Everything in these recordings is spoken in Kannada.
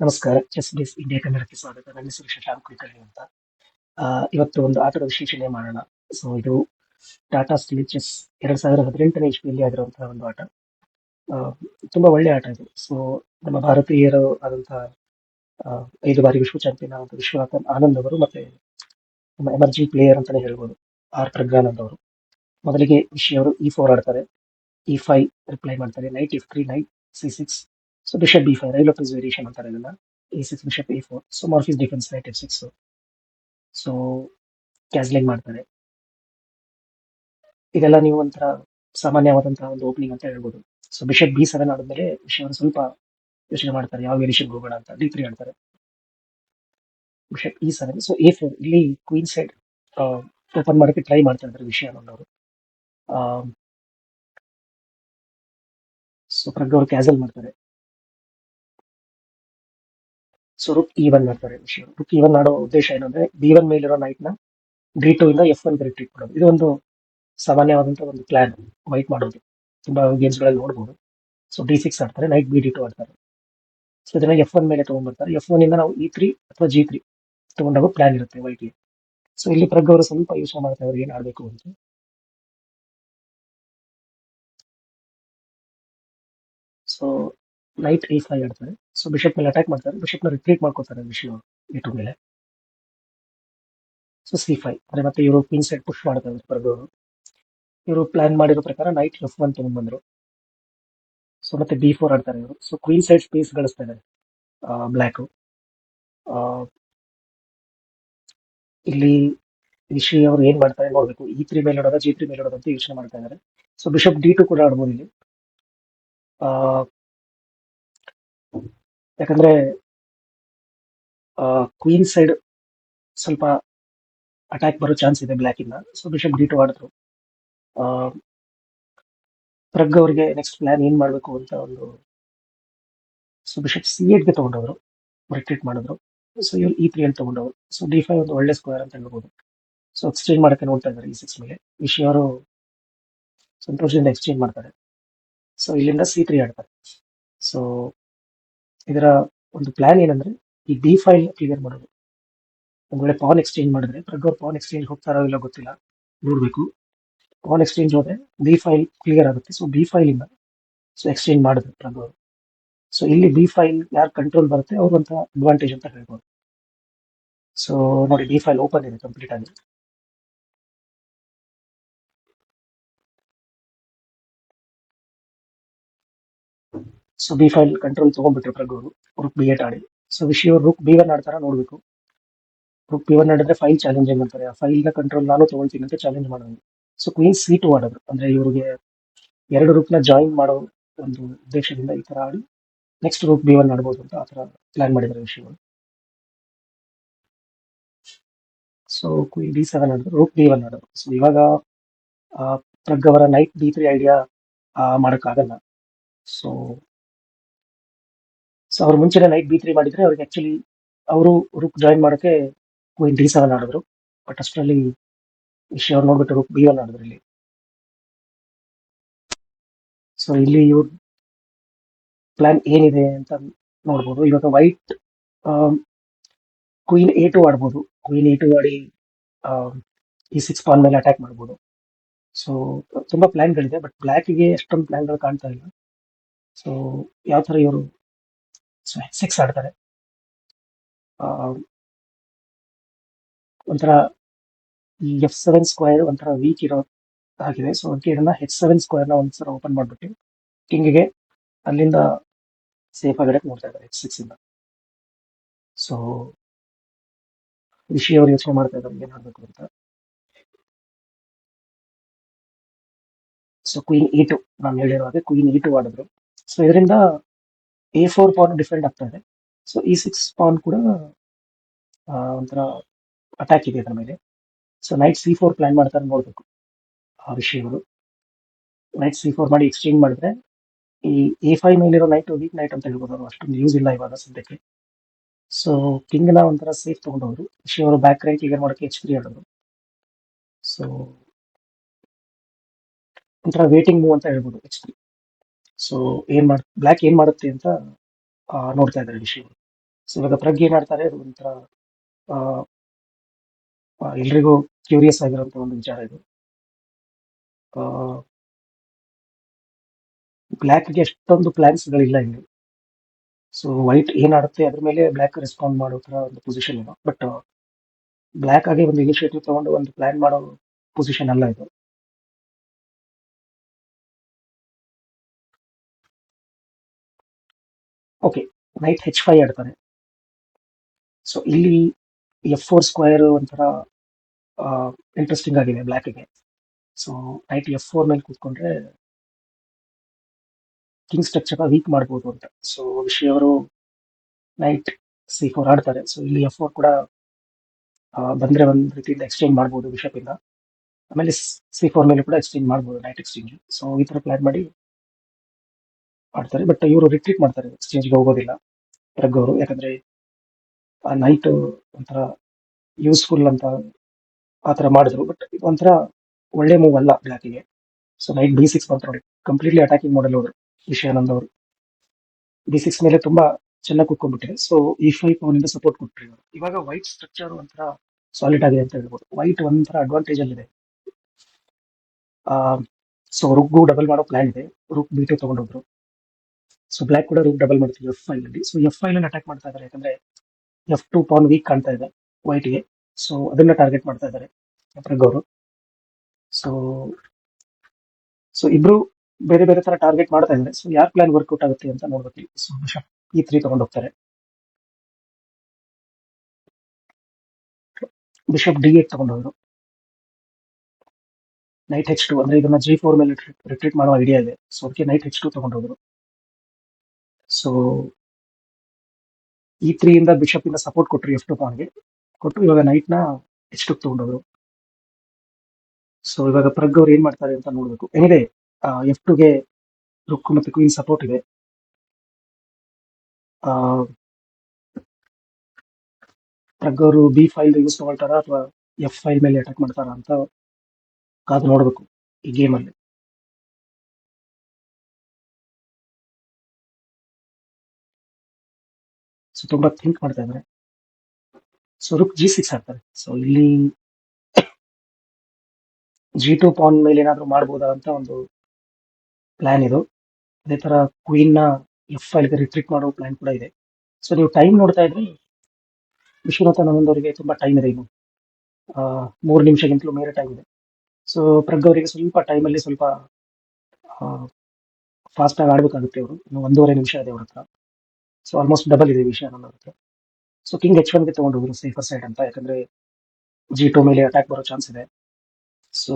ನಮಸ್ಕಾರ. ಚೆಸ್ ಬೇಸ್ ಇಂಡಿಯಾ ಕನ್ನಡಕ್ಕೆ ಸ್ವಾಗತ. ನನ್ನ ಹೆಸರು ಶಶಾಂಕ್ ಕುಲಕರ್ಣಿ ಅಂತ. ಇವತ್ತು ಒಂದು ಆಟದ ವಿಶ್ಲೇಷಣೆ ಮಾಡೋಣ. ಸೊ ಇದು ಟಾಟಾ ಸ್ಟೀಲ್ ಚೆಸ್ ಎರಡ್ ಸಾವಿರದ ಹದಿನೆಂಟನೇ ಇಸ್ವಿಯಲ್ಲಿ ಆಗಿರುವಂತಹ ಒಂದು ಆಟ. ತುಂಬಾ ಒಳ್ಳೆ ಆಟ ಇದು. ಸೊ ನಮ್ಮ ಭಾರತೀಯರು ಆದಂತಹ ಐದು ಬಾರಿ ವಿಶ್ವ ಚಾಂಪಿಯನ್ ಆದಂತ ವಿಶ್ವನಾಥನ್ ಆನಂದ್ ಅವರು ಮತ್ತೆ ನಮ್ಮ ಎಮರ್ಜಿಂಗ್ ಪ್ಲೇಯರ್ ಅಂತಾನೆ ಹೇಳ್ಬೋದು ಆರ್ ಪ್ರಜ್ಞಾನಂದ್ ಅವರು. ಮೊದಲಿಗೆ ವಿಷಯ ಅವರು ಇ ಫೋರ್ ಆಡ್ತಾರೆ. ಇ ಫೈವ್ ರಿಪ್ಲೈ ಮಾಡ್ತಾರೆ. Knight F three knight C six so bishop B five rail of variation ಅಂತಾರೆ ಇದನ್ನ A six bishop A four so Morphy's defence knight F six so castling ಮಾಡ್ತಾರೆ. ಇದೆಲ್ಲ ನೀವು ಒಂಥರ ಸಾಮಾನ್ಯವಾದಂತಹ ಒಂದು ಓಪನಿಂಗ್ ಅಂತ ಹೇಳ್ಬೋದು. ಸೊ ಬಿಷಪ್ ಬಿ ಸೆವೆನ್ ಆದ್ಮೇಲೆ ವಿಷಯವನ್ನು ಸ್ವಲ್ಪ ಯೋಚನೆ ಮಾಡ್ತಾರೆ. ಯಾವ ವೇರಿಯೇಷನ್ ಹೋಗೋಣ ಅಂತ ಡಿ ತ್ರೀ ಆಡ್ತಾರೆ bishop E seven so A four ಇಲ್ಲಿ ಕ್ವೀನ್ ಸೈಡ್ ಓಪನ್ ಮಾಡೋಕ್ಕೆ ಟ್ರೈ ಮಾಡ್ತಾ ಇದ್ದಾರೆ ವಿಷಯ ಅನ್ನೋರು. ಸೊ ಪ್ರಗ್ ಅವರು ಕ್ಯಾಸಲ್ ಮಾಡ್ತಾರೆ. ಸೊ ರುಕ್ ಇ ಒನ್ ಮಾಡ್ತಾರೆ ವಿಷಯ. ರುಕ್ ಇ ಒನ್ ಆಡೋ ಉದ್ದೇಶ ಏನಂದ್ರೆ ಬಿ ಒನ್ ಮೇಲಿರೋ ನೈಟ್ನ ಡಿ ಟು ಇಂದ ಎಫ್ ಒನ್ ರಿಟ್ರೀಟ್ ಮಾಡೋದು ಇದು ಒಂದು ಸಾಮಾನ್ಯವಾದಂತಹ ಒಂದು ಪ್ಲಾನ್ ವೈಟ್ ಮಾಡೋದು. ತುಂಬಾ ಗೇಮ್ಸ್ಗಳಲ್ಲಿ ನೋಡಬಹುದು ಸೊ ಡಿ ಸಿಕ್ಸ್ ಆಡ್ತಾರೆ ನೈಟ್ ಬಿ ಡಿ ಟು ಆಡ್ತಾರೆ. ಸೊ ಇದನ್ನ ಎಫ್ ಒನ್ ಮೇಲೆ ತಗೊಂಡ್ಬರ್ತಾರೆ. ಎಫ್ ಒನ್ ಇಂದ ನಾವು ಇ ತ್ರೀ ಅಥವಾ ಜಿ ತ್ರೀ ತಗೊಂಡಾಗ ಪ್ಲಾನ್ ಇರುತ್ತೆ ವೈಟ್ಗೆ ಸೊ ಇಲ್ಲಿ ಪ್ರಗ್ ಅವರು ಸ್ವಲ್ಪ ಯೂಸ್ ಮಾಡ್ತಾರೆ ಅವ್ರಿಗೆ ಏನ್ ಆಡ್ಬೇಕು ಅಂತ. ಸೊ ನೈಟ್ ಎ ನ ಆಡ್ತಾರೆ ಸೊ ಬಿಷಪ್ ಮೇಲೆ ಅಟ್ಯಾಕ್ ಮಾಡ್ತಾರೆ. ಬಿಷಪ್ನ ರಿಟ್ರೀಟ್ ಮಾಡ್ಕೋತಾರೆ ವಿಷಯ ಎ ಟು ಮೇಲೆ. ಸೊ ಸಿ ಫೈವ್ ಅಂದ್ರೆ ಮತ್ತೆ ಇವರು ಕ್ವೀನ್ ಸೈಡ್ ಪುಷ್ ಮಾಡ್ತಾರೆ ಪ್ರಗ್ ಇವರು ಪ್ಲಾನ್ ಮಾಡಿರೋ ಪ್ರಕಾರ ನೈಟ್ ಎಫ್ ಒನ್ ತಗೊಂಡ್ಬಂದ್ರು ಸೊ ಮತ್ತೆ ಬಿ ಫೋರ್ ಆಡ್ತಾರೆ ಇವರು. ಸೊ ಕ್ವೀನ್ ಸೈಡ್ ಸ್ಪೇಸ್ ಗಳಿಸ್ತಾ ಇದ್ದಾರೆ ಬ್ಲ್ಯಾಕು ಇಲ್ಲಿ ರಿಷಿ ಅವರು ಏನ್ ಮಾಡ್ತಾರೆ ನೋಡ್ಬೇಕು. ಈ ತ್ರೀ ಮೇಲೆ ನೋಡೋದಾ ಜಿ ತ್ರೀ ಮೇಲೆ ನೋಡೋದ ಅಂತ ಯೋಚನೆ ಮಾಡ್ತಾ ಇದ್ದಾರೆ. ಸೊ ಬಿಷಪ್ ಡಿ ಟು ಕೂಡ ಆಡ್ಬೋದು ಇಲ್ಲಿ. ಯಾಕಂದ್ರೆ ಕ್ವೀನ್ ಸೈಡ್ ಸ್ವಲ್ಪ ಅಟ್ಯಾಕ್ ಬರೋ ಚಾನ್ಸ್ ಇದೆ ಬ್ಲ್ಯಾಕಿಂದ ಸೊ ಬಿಷಪ್ ಡಿ ಟು ಆಡಿದ್ರು. ಪ್ರಗ್ ಅವರಿಗೆ ನೆಕ್ಸ್ಟ್ ಪ್ಲಾನ್ ಏನು ಮಾಡಬೇಕು ಅಂತ ಒಂದು ಸೊ ಬಿಷಪ್ ಸಿ ಗೆ ತಗೊಂಡವರು. ರಿಟ್ರೀಟ್ ಮಾಡಿದ್ರು. ಸೊ ಇವ್ರು ಇ ತ್ರೀ ಅಲ್ಲಿ ತಗೊಂಡವರು. ಸೊ ಡಿ ಫೈವ್ ಒಂದು ಒಳ್ಳೆ ಸ್ಕ್ವೇರ್ ಅಂತ ಹೇಳ್ಬೋದು. ಸೊ ಎಕ್ಸ್ಚೇಂಜ್ ಮಾಡಕ್ಕೆ ನೋಡ್ತಾ ಇದ್ದಾರೆ ಈ ಸಿಕ್ಸ್ ಮೇಲೆ. ವಿಷಯ ಅವರು ಸಂತೋಷದಿಂದ ಎಕ್ಸ್ಚೇಂಜ್ ಮಾಡ್ತಾರೆ. ಸೊ ಇಲ್ಲಿಂದ ಸಿ ತ್ರೀ ಆಡ್ತಾರೆ. ಸೊ ಇದರ ಒಂದು ಪ್ಲಾನ್ ಏನಂದ್ರೆ ಈ ಡಿ ಫೈಲ್ ಕ್ಲಿಯರ್ ಮಾಡೋದು. ಒಂದ್ ವೇಳೆ ಪಾನ್ ಎಕ್ಸ್ಚೇಂಜ್ ಮಾಡಿದ್ರೆ ಪ್ರಗ್ ಪಾನ್ ಎಕ್ಸ್ಚೇಂಜ್ ಹೋಗ್ತಾರೋ ಇಲ್ಲ ಗೊತ್ತಿಲ್ಲ, ನೋಡಬೇಕು. ಪಾನ್ ಎಕ್ಸ್ಚೇಂಜ್ ಹೋದ್ರೆ ಬಿ ಫೈಲ್ ಕ್ಲಿಯರ್ ಆಗುತ್ತೆ. ಸೊ ಬಿ ಫೈಲ್ ಇಂದ ಸೊ ಎಕ್ಸ್ಚೇಂಜ್ ಮಾಡಿದ್ರು ಪ್ರಗ್ ಸೊ ಇಲ್ಲಿ ಬಿ ಫೈಲ್ ಯಾರು ಕಂಟ್ರೋಲ್ ಬರುತ್ತೆ ಅವ್ರಂತ ಅಡ್ವಾಂಟೇಜ್ ಅಂತ ಹೇಳ್ಬೋದು. ಸೊ ನೋಡಿ ಬಿ ಫೈಲ್ ಓಪನ್ ಇದೆ ಕಂಪ್ಲೀಟ್ ಆಗಿ ಸೊ ಬಿ ಫೈಲ್ ಕಂಟ್ರೋಲ್ ತೊಗೊಂಡ್ಬಿಟ್ರು ಪ್ರಗ್ ಅವರು ರುಕ್ ಬಿ ಏಟ್ ಆಡಿ. ಸೊ ವಿಷಯ ಅವ್ರು ರುಕ್ ಬಿ ಒನ್ ಆಡ್ತಾರ ನೋಡಬೇಕು. ರುಕ್ ಬಿ ಒನ್ ಆಡಿದ್ರೆ ಫೈಲ್ ಚಾಲೆಂಜಿಂಗ್ ಅಂತಾರೆ ಆ ಫೈಲ್ನ ಕಂಟ್ರೋಲ್ ನಾನು ತಗೊಳ್ತೀನಿ ಅಂತ ಚಾಲೆಂಜ್ ಮಾಡೋದು. ಸೊ ಕ್ವೀನ್ ಸಿ ಟು ಆಡೋದು. ಅಂದ್ರೆ ಇವರಿಗೆ ಎರಡು ರೂಪ್ನ ಜಾಯಿನ್ ಮಾಡೋ ಒಂದು ಉದ್ದೇಶದಿಂದ ಈ ತರ ಆಡಿ ನೆಕ್ಸ್ಟ್ ರೂಪ್ ಬಿ ಒನ್ ಆಡ್ಬೋದು ಅಂತ ಆ ಥರ ಪ್ಲಾನ್ ಮಾಡಿದ್ದಾರೆ ವಿಷಯಗಳು ಸೊ ಕ್ವೀನ್ ಡಿ ಸೆವೆನ್ ಆಡಿದ್ರು ರೂಪ್ ಬಿ ಒನ್ ಆಡೋದು. ಸೊ ಇವಾಗ ಪ್ರಗ್ ಅವರ ನೈಟ್ ಡಿ ತ್ರೀ ಐಡಿಯಾ ಮಾಡೋಕ್ಕಾಗಲ್ಲ. ಸೊ ಸೊ ಅವ್ರು ಮುಂಚೆನೇ ನೈಟ್ ಬಿ ತ್ರೀ ಮಾಡಿದ್ರೆ ಅವ್ರಿಗೆ ಆಕ್ಚುಲಿ ಅವರು ರುಕ್ ಜಾಯಿನ್ ಮಾಡೋಕೆ ಕ್ವೀನ್ ಡಿ ಸೆವೆನ್ ಆಡಿದ್ರು. ಬಟ್ ಅಷ್ಟರಲ್ಲಿ ವಿಷಯ ಅವ್ರು ನೋಡ್ಬಿಟ್ಟು ರುಕ್ ಬಿ ಒನ್ ಆಡಿದ್ರು ಇಲ್ಲಿ. ಸೊ ಇಲ್ಲಿ ಇವ್ರ ಪ್ಲಾನ್ ಏನಿದೆ ಅಂತ ನೋಡ್ಬೋದು. ಇವಾಗ ವೈಟ್ ಕ್ವೀನ್ ಎ ಟು ಆಡ್ಬೋದು. ಕ್ವೀನ್ ಎ ಟು ಆಡಿ ಈ ಸಿಕ್ಸ್ ಪಾನ್ ಮೇಲೆ ಅಟ್ಯಾಕ್ ಮಾಡ್ಬೋದು. ಸೊ ತುಂಬಾ ಪ್ಲಾನ್ಗಳಿದೆ ಬಟ್ ಬ್ಲ್ಯಾಕ್ಗೆ ಅಷ್ಟೊಂದು ಪ್ಲ್ಯಾನ್ಗಳು ಕಾಣ್ತಾ ಇಲ್ಲ. ಸೊ ಯಾವ ತರ ಇವರು ಸಿಕ್ಸ್ ಆಡ್ತಾರೆ ಆ, ಒಂಥರ ಈ ಎಫ್ ಸೆವೆನ್ ಸ್ಕ್ವೇರ್ ಒಂಥರ ವೀಕ್ ಇರೋ ಆಗಿದೆ ಸೊ ಅದಕ್ಕೆ ಇದನ್ನ ಹೆಚ್ ಸೆವೆನ್ ಸ್ಕ್ವೇರ್ನ ಒಂದ್ಸಲ ಓಪನ್ ಮಾಡಿಬಿಟ್ಟು ಕಿಂಗ್ಗೆ ಅಲ್ಲಿಂದ ಸೇಫ್ ಆಗಿಡಕ್ಕೆ ನೋಡ್ತಾ ಇದ್ದಾರೆ ಎಚ್ ಸಿಕ್ಸ್ ಇಂದ. ಸೊ ರಿಷಿ ಅವರು ಯೋಚನೆ ಮಾಡ್ತಾ ಇದ್ದಾರೆ ಏನ್ ಮಾಡ್ಬೇಕು ಅಂತ. ಸೊ ಕ್ವೀನ್ ಇ ಟು ನಾನು ಹೇಳಿರೋ ಹಾಗೆ ಕ್ವೀನ್ ಇ ಟು ಆಡಿದ್ರು ಸೊ ಇದರಿಂದ ಎ ಫೋರ್ ಪಾನ್ ಡಿಫೆಂಡ್ ಆಗ್ತಾ ಇದೆ. ಸೊ ಇ ಸಿಕ್ಸ್ ಪಾನ್ ಕೂಡ ಒಂಥರ ಅಟ್ಯಾಕ್ ಇದೆ ಅದರ ಮೇಲೆ. So knight C four plan ಮಾಡ್ತಾರೆ ನೋಡಬೇಕು, ಆ ವಿಷಯಗಳು. ನೈಟ್ ಸಿ ಫೋರ್ ಮಾಡಿ ಎಕ್ಸ್ಚೇಂಜ್ ಮಾಡಿದ್ರೆ, ಈ ಎ ಫೈವ್ ಮೇಲಿರೋ ನೈಟ್ ವೀಕ್ ನೈಟ್ ಅಂತ ಹೇಳ್ಬೋದು ಅವರು ಅಷ್ಟೊಂದು ಯೂಸ್ ಇಲ್ಲ ಇವಾಗ ಸದ್ಯಕ್ಕೆ. ಸೊ ಕಿಂಗ್ನ ಒಂಥರ ಸೇಫ್ ತೊಗೊಂಡವರು. ವಿಷಯ ಅವರು ಬ್ಯಾಕ್ ರೈಟ್ ಈಗ ಮಾಡೋಕೆ ಎಚ್ ಪಿ ಆಡೋದು ಸೊ ಒಂಥರ ವೇಟಿಂಗ್ ಮೂವ್ ಅಂತ ಹೇಳ್ಬೋದು ಎಚ್ ತ್ರೀ ಸೊ ಏನ್ ಮಾಡ್ ಬ್ಲ್ಯಾಕ್ ಏನ್ ಮಾಡುತ್ತೆ ಅಂತ ನೋಡ್ತಾ ಇದ್ದಾರೆ ವಿಷಯ ಸೊ ಇವಾಗ ಪ್ರಗ್ ಏನ್ ಮಾಡ್ತಾರೆ ಅದು ಒಂಥರ ಆ, ಆ, ಎಲ್ರಿಗೂ ಕ್ಯೂರಿಯಸ್ ಆಗಿರುವಂತ ಒಂದು ವಿಚಾರ ಇದು. ಬ್ಲ್ಯಾಕ್ಗೆ ಎಷ್ಟೊಂದು ಪ್ಲಾನ್ಸ್ ಗಳಿಲ್ಲ ಇಲ್ಲಿ. ಸೊ ವೈಟ್ ಏನ್ ಆಡುತ್ತೆ ಅದ್ರ ಮೇಲೆ ಬ್ಲ್ಯಾಕ್ ರೆಸ್ಪಾಂಡ್ ಮಾಡೋ ತರ ಒಂದು ಪೊಸಿಷನ್ ಇದೆ. ಬಟ್ ಬ್ಲ್ಯಾಕ್ ಆಗಿ ಒಂದು ಇನಿಷಿಯೇಟಿವ್ ತಗೊಂಡು ಒಂದು ಪ್ಲಾನ್ ಮಾಡೋ ಪೊಸಿಷನ್ ಅಲ್ಲ ಇದು. ಓಕೆ ನೈಟ್ ಹೆಚ್ ಫೈ ಆಡ್ತಾರೆ ಸೊ ಇಲ್ಲಿ ಎಫ್ ಫೋರ್ ಸ್ಕ್ವೇರ್ ಒಂಥರ ಇಂಟ್ರೆಸ್ಟಿಂಗ್ ಆಗಿದೆ ಬ್ಲ್ಯಾಕಿಗೆ ಸೊ ನೈಟ್ ಎಫ್ ಫೋರ್ ಮೇಲೆ ಕೂತ್ಕೊಂಡ್ರೆ ಕಿಂಗ್ ಸ್ಟ್ರಕ್ಚರ್ ವೀಕ್ ಮಾಡ್ಬೋದು ಅಂತ. ಸೊ ವಿಷಯ ಅವರು ನೈಟ್ ಸಿ ಫೋರ್ ಆಡ್ತಾರೆ. ಸೊ ಇಲ್ಲಿ ಎಫ್ ಫೋರ್ ಕೂಡ ಬಂದರೆ ಒಂದ್ ರೀತಿಯಿಂದ ಎಕ್ಸ್ಚೇಂಜ್ ಮಾಡ್ಬೋದು ಬಿಷಪಿಂದ ಆಮೇಲೆ ಸಿ ಫೋರ್ ಮೇಲೆ ಕೂಡ ಎಕ್ಸ್ಚೇಂಜ್ ಮಾಡ್ಬೋದು ನೈಟ್ ಎಕ್ಸ್ಚೇಂಜ್ ಸೊ ಈ ತರ ಪ್ಲಾನ್ ಮಾಡಿ ಆಡ್ತಾರೆ ಬಟ್ ಇವರು ರಿಟ್ರೀಟ್ ಮಾಡ್ತಾರೆ. ಎಕ್ಸ್ಚೇಂಜ್ಗೆ ಹೋಗೋದಿಲ್ಲ. ಪ್ರಗ್ ಅವರು ಯಾಕಂದ್ರೆ ಆ ನೈಟ್ ಒಂಥರ ಯೂಸ್ಫುಲ್ ಅಂತ ಆ ತರ ಮಾಡಿದ್ರು. ಬಟ್ ಒಂಥರ ಒಳ್ಳೆ ಮೂವ್ ಅಲ್ಲ ಬ್ಲ್ಯಾಕಿಗೆ ಸೊ ನೈಟ್ ಬಿ ಸಿಕ್ಸ್ ಬಂತು ನೋಡಿ. ಕಂಪ್ಲೀಟ್ಲಿ ಅಟ್ಯಾಕಿಂಗ್ ಮಾಡಲ್ ಹೋದ್ರು ವಿಷಯಾನಂದ್ ಅವರು. ಬಿ ಸಿಕ್ಸ್ ಮೇಲೆ ತುಂಬಾ ಚೆನ್ನಾಗಿ ಕುತ್ಕೊಂಡ್ಬಿಟ್ಟಿದೆ ಸೊ ಈ ಫೈವ್ ಅವನಿಂದ ಸಪೋರ್ಟ್ ಕೊಟ್ರಿ ಇವಾಗ ವೈಟ್ ಸ್ಟ್ರಕ್ಚರ್ ಒಂಥರ ಸಾಲಿಡ್ ಆಗಿದೆ ಅಂತ ಹೇಳ್ಬೋದು. ವೈಟ್ ಒಂಥರ ಅಡ್ವಾಂಟೇಜ್ ಅಲ್ಲಿದೆ. ಸೊ ರುಗ್ಗು ಡಬಲ್ ಮಾಡೋ ಪ್ಲಾನ್ ಇದೆ. ರುಕ್ ಬಿ ಟು ತಗೊಂಡೋದ್ರು. ಸೊ ಬ್ಲ್ಯಾಕ್ ಕೂಡ ರೂಟ್ ಡಬಲ್ ಮಾಡ್ತೀವಿ ಎಫ್ ಫೈವ್ ಅಲ್ಲಿ. ಸೊ ಎಫ್ ಫೈವ್ನಲ್ಲಿ ಅಟ್ಯಾಕ್ ಮಾಡ್ತಾ ಇದ್ದಾರೆ. ಯಾಕಂದ್ರೆ ಎಫ್ ಟು ಪಾನ್ ವೀಕ್ ಕಾಣ್ತಾ ಇದೆ ವೈಟ್ಗೆ. ಸೊ ಅದನ್ನ ಟಾರ್ಗೆಟ್ ಮಾಡ್ತಾ ಇದ್ದಾರೆ ಪ್ರಗ್ ಸೊ ಸೊ ಇಬ್ರು ಬೇರೆ ಬೇರೆ ತರ ಟಾರ್ಗೆಟ್ ಮಾಡ್ತಾ ಇದ್ದಾರೆ. ಸೊ ಯಾರ್ ಪ್ಲಾನ್ ವರ್ಕೌಟ್ ಆಗುತ್ತೆ ಅಂತ ನೋಡ್ಬೇಕು. ಸೊ ಈ ತ್ರೀ ತಗೊಂಡು ಹೋಗ್ತಾರೆ. ಬಿಷಪ್ ಡಿ ಏಟ್ ತಗೊಂಡೋದ್ರು ನೈಟ್ ಹೆಚ್ ಟು ಅಂದ್ರೆ ಇದನ್ನ ಜಿ ಫೋರ್ ಮೇಲೆ ರಿಟ್ರೀಟ್ ಮಾಡೋ ಐಡಿಯಾ ಇದೆ. ಸೊ ಅದಕ್ಕೆ ನೈಟ್ ಹೆಚ್ ಟು ತಗೊಂಡೋದ್ರು ಸೊ ಈ ತ್ರೀ ಇಂದ ಬಿಷಪ್ ಇಂದ ಸಪೋರ್ಟ್ ಕೊಟ್ರು ಎಫ್ ಟು ಪಾನ್ಗೆ ಕೊಟ್ಟು ಇವಾಗ ನೈಟ್ನ ಎಚ್ ಟು ತಗೊಂಡೋದ್ರು ಸೊ ಇವಾಗ ಪ್ರಗ್ ಅವ್ರು ಏನ್ ಮಾಡ್ತಾರೆ ಅಂತ ನೋಡ್ಬೇಕು. ಏನಿದೆ ಎಫ್ ಟುಗೆ ರುಕ್ ಮತ್ತೆ ಕ್ವೀನ್ ಸಪೋರ್ಟ್ ಇದೆ. ಪ್ರಗ್ ಅವರು ಬಿ ಫೈಲ್ ಯೂಸ್ ತಗೊಳ್ತಾರ ಅಥವಾ ಎಫ್ ಫೈಲ್ ಮೇಲೆ ಅಟ್ಯಾಕ್ ಮಾಡ್ತಾರ ಅಂತ ಕಾದು ನೋಡ್ಬೇಕು ಈ ಗೇಮ್ ಸೊ ತುಂಬಾ ಥಿಂಕ್ ಮಾಡ್ತಾ ಇದ್ದಾರೆ ಸೊ ರುಕ್ ಜಿ ಸಿಕ್ಸ್ ಆಗ್ತಾರೆ. ಸೊ ಇಲ್ಲಿ ಜಿ ಟು ಪಾನ್ ಮೇಲೆ ಏನಾದ್ರು ಮಾಡ್ಬೋದಾ ಅಂತ ಒಂದು ಪ್ಲಾನ್ ಇದು. ಅದೇ ತರ ಕ್ವೀನ್ನ ಎಫ್ ಫೈಲ್ಗೆ ರಿಟ್ರೀಟ್ ಮಾಡೋ ಪ್ಲಾನ್ ಕೂಡ ಇದೆ. ಸೊ ನೀವು ಟೈಮ್ ನೋಡ್ತಾ ಇದ್ರೆ ವಿಶ್ವನಾಥ ಅವರಿಗೆ ತುಂಬಾ ಟೈಮ್ ಇದೆ ಇನ್ನು. ಮೂರು ನಿಮಿಷಕ್ಕಿಂತಲೂ ಮೇಲೆ ಟೈಮ್ ಇದೆ. ಸೊ ಪ್ರಗ್ ಅವರಿಗೆ ಸ್ವಲ್ಪ ಟೈಮ್ ಅಲ್ಲಿ ಸ್ವಲ್ಪ ಫಾಸ್ಟ್ ಆಗಿ ಆಡ್ಬೇಕಾಗುತ್ತೆ ಅವರು ಇನ್ನು ಒಂದೂವರೆ ನಿಮಿಷ ಇದೆ ಅವ್ರ ಹತ್ರ. ಸೊ ಆಲ್ಮೋಸ್ಟ್ ಡಬಲ್ ಇದೆ ವಿಷಯ ನನ್ನ ಸೊ ಕಿಂಗ್ ಎಚ್ ಒನ್ಗೆ ತಗೊಂಡು ಸೇಫರ್ ಸೈಡ್ ಅಂತ. ಯಾಕಂದ್ರೆ ಜಿ ಟು ಮೇಲೆ ಅಟ್ಯಾಕ್ ಬರೋ ಚಾನ್ಸ್ ಇದೆ. ಸೊ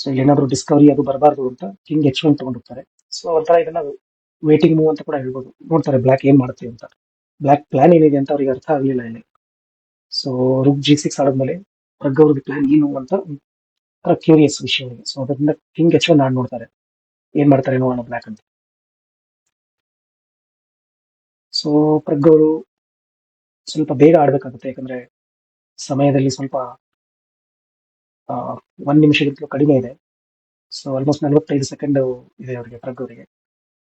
ಸೊ ಏನಾದರೂ ಡಿಸ್ಕವರಿ ಅದು ಬರಬಾರ್ದು ಅಂತ ಕಿಂಗ್ ಎಚ್ ಒನ್ ತಗೊಂಡು ಹೋಗ್ತಾರೆ. ಸೊ ಒಂಥರ ಇದನ್ನ ವೇಟಿಂಗ್ ಮೂವ್ ಅಂತ ಕೂಡ ಹೇಳ್ಬೋದು. ನೋಡ್ತಾರೆ ಬ್ಲ್ಯಾಕ್ ಏನು ಮಾಡ್ತೀವಿ ಅಂತ. ಬ್ಲ್ಯಾಕ್ ಪ್ಲಾನ್ ಏನಿದೆ ಅಂತ ಅವ್ರಿಗೆ ಅರ್ಥ ಆಗಲಿಲ್ಲ ಇಲ್ಲಿ. ಸೊ ರುಕ್ ಜಿ ಸಿಕ್ಸ್ ಆಡಿದ್ಮೇಲೆ ರಗ್ ಅವ್ರದ್ದು ಪ್ಲಾನ್ ಏನು ಅಂತ ಕ್ಯೂರಿಯಸ್ ವಿಷಯ ಸೊ ಅದರಿಂದ ಕಿಂಗ್ ಎಚ್ ಒನ್ ಆಡ್ ನೋಡ್ತಾರೆ. ಏನು ಮಾಡ್ತಾರೆ ನೋಡೋಣ ಬ್ಲ್ಯಾಕ್ ಅಂತ. ಸೊ ಪ್ರಗ್ ಅವರು ಸ್ವಲ್ಪ ಬೇಗ ಆಡ್ಬೇಕಾಗುತ್ತೆ. ಯಾಕಂದ್ರೆ ಸಮಯದಲ್ಲಿ ಸ್ವಲ್ಪ ಒಂದು ನಿಮಿಷಕ್ಕಿಂತಲೂ ಕಡಿಮೆ ಇದೆ. ಸೊ ಆಲ್ಮೋಸ್ಟ್ ನಲವತ್ತೈದು ಸೆಕೆಂಡ್ ಇದೆ ಅವರಿಗೆ ಪ್ರಗ್ ಅವರಿಗೆ.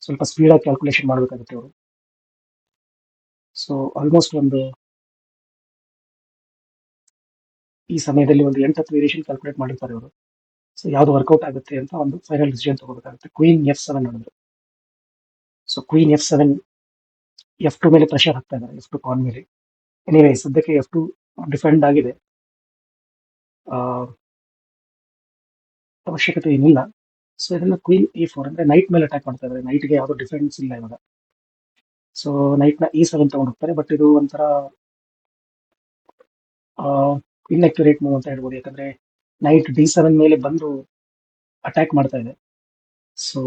ಸ್ವಲ್ಪ ಸ್ಪೀಡ್ ಆಗಿ ಕ್ಯಾಲ್ಕುಲೇಷನ್ ಮಾಡಬೇಕಾಗುತ್ತೆ ಅವರು. ಸೊ ಆಲ್ಮೋಸ್ಟ್ ಒಂದು ಈ ಸಮಯದಲ್ಲಿ ಒಂದು ಎಂಟು ಹತ್ತು ವೇರಿಯೇಷನ್ ಕ್ಯಾಲ್ಕುಲೇಟ್ ಮಾಡಿರ್ತಾರೆ ಅವರು. ಸೊ ಯಾವ್ದು ವರ್ಕೌಟ್ ಆಗುತ್ತೆ ಅಂತ ಒಂದು ಫೈನಲ್ ಡಿಸಿಷನ್ ತಗೋಬೇಕಾಗುತ್ತೆ. ಕ್ವೀನ್ ಎಫ್ ಸೆವೆನ್ ಮಾಡಿದ್ರು so queen F seven F two ಮೇಲೆ ಪ್ರೆಷರ್ ಆಗ್ತಾ ಇದ್ದಾರೆ ಎಫ್ ಟು ಕಾನ್ ಮೇಲೆ. ಎನಿವೇ ಸದ್ಯಕ್ಕೆ ಎಫ್ ಟು ಡಿಫೆಂಡ್ ಆಗಿದೆ. ಅವಶ್ಯಕತೆ ಏನಿಲ್ಲ. ಸೊ ಇದನ್ನ ಕ್ವೀನ್ ಇ ಫೋರ್ ಅಂದ್ರೆ ನೈಟ್ ಮೇಲೆ ಅಟ್ಯಾಕ್ ಮಾಡ್ತಾ ಇದ್ದಾರೆ. ನೈಟ್ಗೆ ಯಾವ್ದು ಡಿಫೆನ್ಸ್ ಇಲ್ಲ ಇವಾಗ. ಸೊ ನೈಟ್ನ ಇ ಸೆವೆನ್ ತಗೊಂಡು ಹೋಗ್ತಾರೆ ಬಟ್ ಇದು ಒಂಥರ ಇನ್ಅಕ್ಯುರೇಟ್ ಮೂವ್ ಅಂತ ಹೇಳ್ಬೋದು. ಯಾಕಂದ್ರೆ ನೈಟ್ ಡಿ ಸೆವೆನ್ ಮೇಲೆ ಬಂದು ಅಟ್ಯಾಕ್ ಮಾಡ್ತಾ ಇದೆ. ಸೊ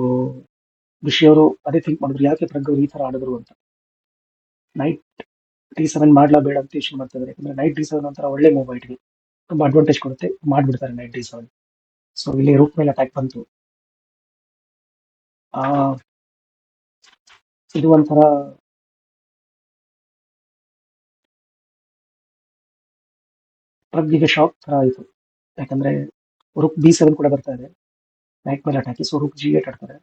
ವಿಷಯ ಅವರು ಅದೇ ಥಿಂಕ್ ಮಾಡಿದ್ರು, ಯಾಕೆ ಪ್ರಗ್ ಅವರು ಈ ತರ ಆಡಿದ್ರು ಅಂತ. ನೈಟ್ ಟಿ ಸೆವೆನ್ ಮಾಡ್ಲಾ ಬೇಡ ಅಂತ ಯೋಚನೆ ಮಾಡ್ತಾ ಇದ್ದಾರೆ ಯಾಕಂದ್ರೆ ನೈಟ್ ಟಿ ಸೆವೆನ್ ಒಂಥರ ಒಳ್ಳೆ ಮೊಬೈಲ್ಗೆ ತುಂಬಾ ಅಡ್ವಾಂಟೇಜ್ ಕೊಡುತ್ತೆ. ಮಾಡಿಬಿಡ್ತಾರೆ ನೈಟ್ ಟಿ ಸೆವೆನ್ ಸೊ ಇಲ್ಲಿ ರೂಟ್ ಮೇಲೆ ಅಟ್ಯಾಕ್ ಬಂತು. ಇದು ಒಂಥರ ಪ್ರಗ್ಗಿಗೆ ಶಾಕ್ ತರ ಆಯ್ತು. ಯಾಕಂದ್ರೆ ರುಕ್ ಬಿ ಸೆವೆನ್ ಕೂಡ ಬರ್ತಾ ಇದೆ. ನೈಟ್ ಮೇಲೆ ಅಟ್ಯಾಕಿ ಸೊ ರುಕ್ ಜಿ ಏಟ್ ಆಡ್ತಾರೆ.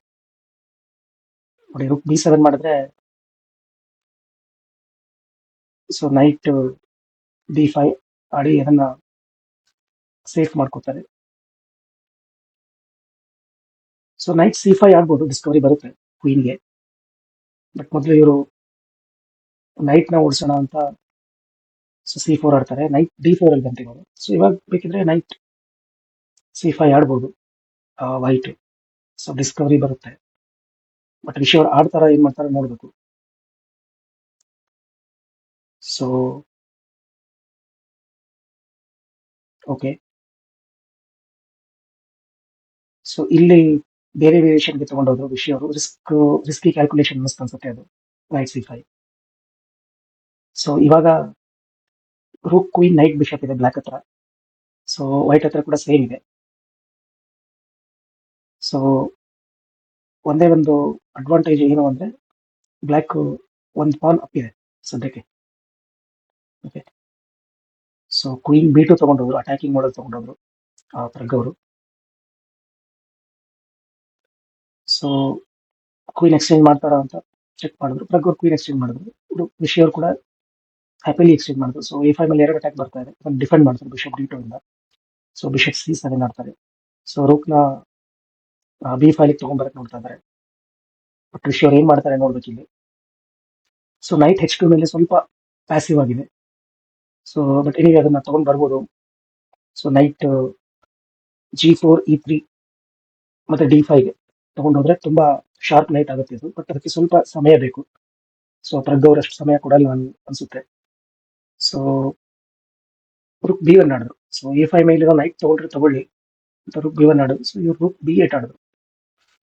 ನೋಡಿ ರುಕ್ ಬಿ ಸೆವೆನ್ ಮಾಡಿದ್ರೆ ಸೊ ನೈಟ್ ಡಿ ಫೈ ಆಡಿ ಅದನ್ನ ಸೇಫ್ ಮಾಡ್ಕೋತಾರೆ. ಸೊ ನೈಟ್ ಸಿ ಫೈ ಆಡ್ಬೋದು ಡಿಸ್ಕವರಿ ಬರುತ್ತೆ ಕ್ವೀನ್ಗೆ ಬಟ್ ಮೊದಲು ಇವರು ನೈಟ್ನ ಓಡಿಸೋಣ ಅಂತ ಸೊ ಸಿ ಫೋರ್ ಆಡ್ತಾರೆ. ನೈಟ್ ಡಿ ಫೋರ್ ಅಲ್ಲಿ ಬಂತು ಇವಾಗ ಸೊ ಇವಾಗ ಬೇಕಿದ್ರೆ ನೈಟ್ ಸಿ ಫೈ ಆಡ್ಬೋದು ವೈಟ್ ಸೊ ಡಿಸ್ಕವರಿ ಬರುತ್ತೆ. ಬಟ್ ಅವ್ರು ಆಡ್ತಾರ, ಏನ್ ಮಾಡ್ತಾರೆ ನೋಡ್ಬೇಕು. ಸೊ ಓಕೆ ಸೊ ಇಲ್ಲಿ ಬೇರೆ ವೇರಿಯೇಷನ್ಗೆ ತಗೊಂಡೋದ್ರು ವಿಷಯ ಅವರು ರಿಸ್ಕ್ ರಿಸ್ಕಿ ಕ್ಯಾಲ್ಕುಲೇಷನ್ ಅನ್ನಿಸ್ತು ಅನ್ಸುತ್ತೆ ಅದು ರೈಟ್ ಸಿ ಫೈವ್ ಸೊ ಇವಾಗ ರೂಕ್ ಕ್ವೀನ್ ನೈಟ್ ಬಿಷಪ್ ಇದೆ ಬ್ಲ್ಯಾಕ್ ಹತ್ರ. ಸೊ ವೈಟ್ ಹತ್ರ ಕೂಡ ಸೇಮ್ ಇದೆ. ಸೊ ಒಂದೇ ಒಂದು ಅಡ್ವಾಂಟೇಜ್ ಏನು ಅಂದ್ರೆ ಬ್ಲ್ಯಾಕ್ ಒಂದು ಪಾನ್ ಅಪ್ ಇದೆ ಸದ್ಯಕ್ಕೆ. Okay so queen B two ತಗೊಂಡೋದ್ರು attacking ಮಾಡೋದು ತೊಗೊಂಡೋದ್ರು, ಆ ಪ್ರಗ್ ಅವರು ಸೊ ಕ್ವೀನ್ ಎಕ್ಸ್ಚೇಂಜ್ ಮಾಡ್ತಾರ ಅಂತ ಚೆಕ್ ಮಾಡಿದ್ರು. ಪ್ರಗ್ ಅವ್ರು ಕ್ವೀನ್ ಎಕ್ಸ್ಚೇಂಜ್ ಮಾಡಿದ್ರು. ಇದು ಅವರು ಕೂಡ ಹ್ಯಾಪಿಲಿ ಎಕ್ಸ್ಚೇಂಜ್ ಮಾಡಿದ್ರು. ಸೊ ಎ ಫೈವ್ ಮೇಲೆ ಎರಡು ಅಟ್ಯಾಕ್ ಬರ್ತಾ ಇದೆ. ಡಿಫೆಂಡ್ ಮಾಡ್ತಾರೆ ಬಿಷಪ್ ಡಿ ಟು ಇಂದ. ಸೊ ಬಿಷಪ್ ಸಿ ಸೆವೆನ್ ಆಡ್ತಾರೆ. ಸೊ ರೂಕ್ನ ಬಿ ಫೈಲ್ ತೊಗೊಂಬರಕ್ಕೆ ನೋಡ್ತಾ ಇದ್ದಾರೆ ಬಟ್ ಅವ್ರು ಏನ್ ಮಾಡ್ತಾರೆ ನೋಡ್ಬೇಕು ಇಲ್ಲಿ ಸೊ ನೈಟ್ ಹೆಚ್ ಟು ಮೇಲೆ ಸ್ವಲ್ಪ ಪ್ಯಾಸಿವ್ ಆಗಿದೆ. ಸೊ ಬಟ್ ಎನಿವೆ ಅದನ್ನ ತಗೊಂಡ್ ಬರ್ಬೋದು. So knight G four E three ಮತ್ತೆ ಡಿ ಫೈವ್ಗೆ ತಗೊಂಡೋದ್ರೆ ತುಂಬಾ ಶಾರ್ಪ್ ನೈಟ್ ಆಗುತ್ತೆ ಇದು. ಬಟ್ ಅದಕ್ಕೆ ಸ್ವಲ್ಪ ಸಮಯ ಬೇಕು. ಸೊ ಪ್ರಗ್ ಸಮಯ ಸಮಯ ಕೊಡಲ್ಲ ಅನ್- ಅನ್ಸುತ್ತೆ. ಸೊ ರುಕ್ ಬಿ ಒನ್ ಆಡಿದ್ರು. ಸೊ ಎ ಫೈವ್ ಮೇಲಿರೋ ನೈಟ್ ತಗೊಂಡ್ರೆ ತಗೊಳ್ಳಿ ಅಂತ ರುಕ್ ಬಿ ಒನ್ ಆಡಿದ್ರು. ಸೊ ಇವ್ರು ರುಕ್ ಬಿ ಏಟ್ ಆಡಿದ್ರು.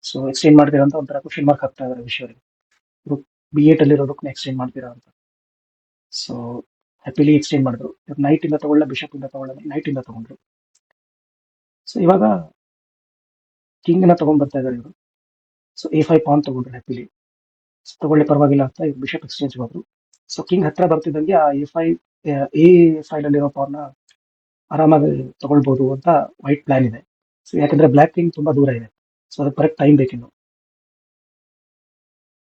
ಸೊ ಎಕ್ಸ್ಚೇಂಜ್ ಮಾಡ್ತೀರಾ ಅಂತ ಒಂಥರ ಕ್ವಶನ್ ಮಾರ್ಕ್ ಹಾಕ್ತಾ ಇದಾರೆ ವಿಷಯವರಿಗೆ. ರುಕ್ ಬಿ ಏಟ್ ಅಲ್ಲಿರೋ ರುಕ್ನ ಎಕ್ಸ್ಚೇಂಜ್ ಮಾಡ್ತೀರಾ ಅಂತ. ಸೊ ಹ್ಯಾಪಿಲಿ ಎಕ್ಸ್ಚೇಂಜ್ ಮಾಡಿದ್ರು. ಇವ್ರು ನೈಟ್ ಇಂದ ಬಿಷಪಿಂದ ಬಿಷಪ್ ಇಂದ ತೊಗೊಂಡ್ರು. ಸೊ ಇವಾಗ ಕಿಂಗ್ನ ತಗೊಂಡ್ ಬರ್ತಾ ಇದಾರೆ ಇವರು. ಸೊ ಎ ಫೈ ಪಾನ್ ತಗೊಂಡ್ರು ಹ್ಯಾಪಿಲಿ ತಗೊಳ್ಳಿ ಪರವಾಗಿಲ್ಲ ಅಂತ ಇವ್ರು ಬಿಷಪ್ ಎಕ್ಸ್ಚೇಂಜ್ ಹೋದ್ರು. ಸೊ ಕಿಂಗ್ ಹತ್ರ ಬರ್ತಿದ್ದಂಗೆ ಆ ಎ ಫೈ ಎ ಫೈಲ್ ಅಲ್ಲಿರೋ ಪಾನ್ ಆರಾಮಾಗಿ ತಗೊಳ್ಬಹುದು ಅಂತ ವೈಟ್ ಪ್ಲಾನ್ ಇದೆ. ಸೊ ಯಾಕಂದ್ರೆ ಬ್ಲ್ಯಾಕ್ ಕಿಂಗ್ ತುಂಬಾ ದೂರ ಇದೆ. ಸೊ ಅದಕ್ಕೆ ಕರೆಕ್ಟ್ ಟೈಮ್ ಬೇಕಿನ್ನು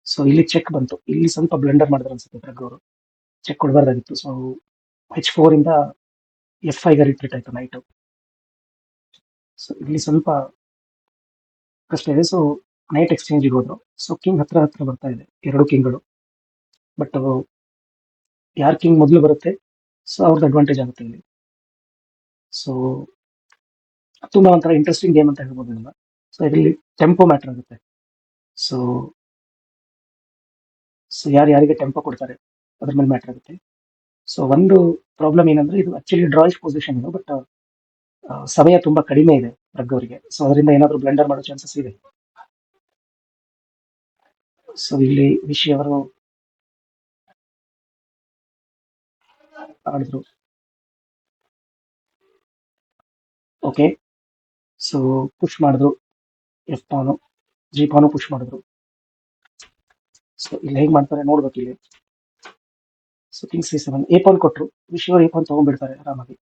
ಸೊ ಇಲ್ಲಿ ಚೆಕ್ ಬಂತು. ಇಲ್ಲಿ ಸ್ವಲ್ಪ ಬ್ಲೆಂಡರ್ ಮಾಡಿದ್ರು ಅನ್ಸುತ್ತೆ ಡ್ರಗ್ ಅವರು. ಚೆಕ್ ಕೊಡಬಾರ್ದಾಗಿತ್ತು. ಸೊ ಫೋರ್ ಇಂದ ಎಫ್ಗೆ ರಿಟ್ರೀಟ್ ಆಯಿತು ನೈಟು ಸೊ ಇಲ್ಲಿ ಸ್ವಲ್ಪ ಕಷ್ಟ ಇದೆ. ಸೊ ನೈಟ್ ಎಕ್ಸ್ಚೇಂಜ್ ಹೋದ್ರು ಸೊ ಕಿಂಗ್ ಹತ್ರ ಹತ್ರ ಬರ್ತಾ ಇದೆ. ಎರಡು ಕಿಂಗ್ಗಳು ಬಟ್ ಯಾರ್ ಕಿಂಗ್ ಮೊದಲು ಬರುತ್ತೆ? ಸೊ ಅವ್ರದ್ದು ಅಡ್ವಾಂಟೇಜ್ ಆಗುತ್ತೆ ಇಲ್ಲಿ. ಸೊ ತುಂಬ ಒಂಥರ ಇಂಟ್ರೆಸ್ಟಿಂಗ್ ಗೇಮ್ ಅಂತ ಹೇಳ್ಬೋದು ಇದನ್ನ ಸೊ ಇದರಲ್ಲಿ ಟೆಂಪೋ ಮ್ಯಾಟರ್ ಆಗುತ್ತೆ. ಸೊ ಸೊ ಯಾರು ಯಾರಿಗೆ ಟೆಂಪೋ ಕೊಡ್ತಾರೆ? ಅದ್ರ ಮೇಲೆ ಮ್ಯಾಟರ್ ಆಗುತ್ತೆ. ಸೊ ಒಂದು ಪ್ರಾಬ್ಲಮ್ ಏನಂದ್ರೆ ಇದು ಆಕ್ಚುಲಿ ಡ್ರಾಯಿಶ್ ಪೊಸಿಷನ್ ಇದು ಬಟ್ ಸಮಯ ತುಂಬಾ ಕಡಿಮೆ ಇದೆ ರಗ್ ಅವರಿಗೆ ಸೊ ಅದರಿಂದ ಏನಾದ್ರು ಬ್ಲೆಂಡರ್ ಮಾಡೋ ಚಾನ್ಸಸ್ ಇದೆ. ಸೊ ಇಲ್ಲಿ ವಿಷಿ ಅವರು ಆಡಿದ್ರು. ಓಕೆ ಸೊ ಪುಷ್ ಮಾಡಿದ್ರು. F pawn G pawn push ಮಾಡಿದ್ರು. ಸೊ ಇಲ್ಲಿ ಹೇಗ್ ಮಾಡ್ತಾರೆ ನೋಡ್ಬೇಕು ಇಲ್ಲಿ. So king C seven A pawn ಕೊಟ್ಟರು ವಿಷಯ ಎ ಪಾನ್ ತಗೊಂಡ್ಬಿಡ್ತಾರೆ ಆರಾಮಾಗಿ.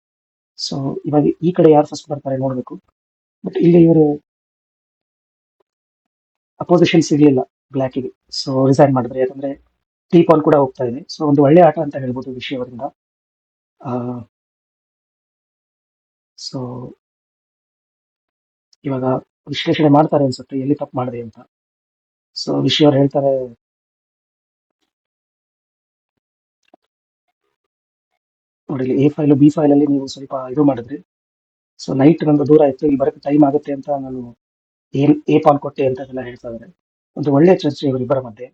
ಸೊ ಇವಾಗ ಈ ಕಡೆ ಯಾರು ಫಸ್ಟ್ ಬರ್ತಾರೆ ನೋಡಬೇಕು. ಬಟ್ ಇಲ್ಲಿ ಇವರು ಅಪೋಸಿಷನ್ ಸಿಗ್ಲಿಲ್ಲ ಬ್ಲ್ಯಾಕಿಗೆ ಸೊ ರಿಸೈನ್ ಮಾಡಿದ್ರೆ. ಯಾಕಂದ್ರೆ ಟಿ ಪಾನ್ ಕೂಡ ಹೋಗ್ತಾ ಇದೆ. ಸೊ ಒಂದು ಒಳ್ಳೆ ಆಟ ಅಂತ ಹೇಳ್ಬೋದು ವಿಷಯ ಅವರಿಂದ ಸೊ ಇವಾಗ ವಿಶ್ಲೇಷಣೆ ಮಾಡ್ತಾರೆ ಅನ್ಸುತ್ತೆ, ಎಲ್ಲಿ ತಪ್ಪು ಮಾಡಿದೆ ಅಂತ. ಸೊ ವಿಷಯ ಅವ್ರು ಹೇಳ್ತಾರೆ ನೋಡಿ ಎ ಫೈಲು ಬಿ ಫೈಲ್ ಅಲ್ಲಿ ನೀವು ಸ್ವಲ್ಪ ಇದು ಮಾಡಿದ್ರಿ ಸೊ ನೈಟ್ ನಂದು ದೂರ ಇತ್ತು, ಇಲ್ಲಿ ಬರಕ್ಕೆ ಟೈಮ್ ಆಗುತ್ತೆ ಅಂತ ನಾನು ಏನ್ ಎ ಪಾಲ್ ಕೊಟ್ಟೆ ಅಂತ ಎಲ್ಲ ಹೇಳ್ತಾ ಇದ್ದಾರೆ. ಒಂದು ಒಳ್ಳೆ ಚರ್ಚೆ ಇವರಿಬ್ಬರ ಮಧ್ಯೆ.